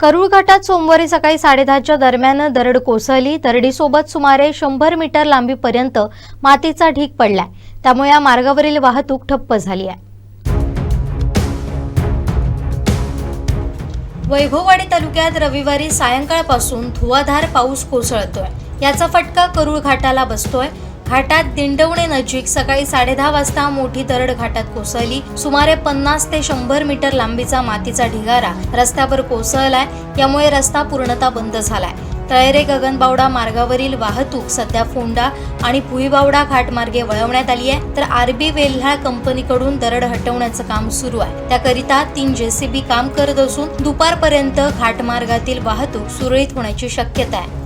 करूळ घाटात सोमवारी सकाळी साडेदहाच्या दरम्यान दरड कोसळली. दरडीसोबत सुमारे शंभर मीटर लांबीपर्यंत मातीचा ढीग पडलाय. त्यामुळे या मार्गावरील वाहतूक ठप्प झाली आहे. वैभववाडी तालुक्यात रविवारी सायंकाळपासून धुवाधार पाऊस कोसळतोय. याचा फटका करूळ घाटाला बसतोय. घाटात दिंडवणे नजीक सकाळी साडेदहा वाजता मोठी दरड घाटात कोसळली. सुमारे पन्नास ते शंभर मीटर लांबीचा मातीचा ढिगारा रस्त्यावर कोसळलाय. यामुळे रस्ता पूर्णतः बंद झालाय. तळेरे गगनबावडा मार्गावरील वाहतूक सध्या फोंडा आणि भुईबावडा घाटमार्गे वळवण्यात आली आहे तर आरबी वेल्हा कंपनीकडून दरड हटवण्याचं काम सुरू आहे. त्याकरिता तीन जेसीबी काम करत असून दुपारपर्यंत घाटमार्गातील वाहतूक सुरळीत होण्याची शक्यता आहे.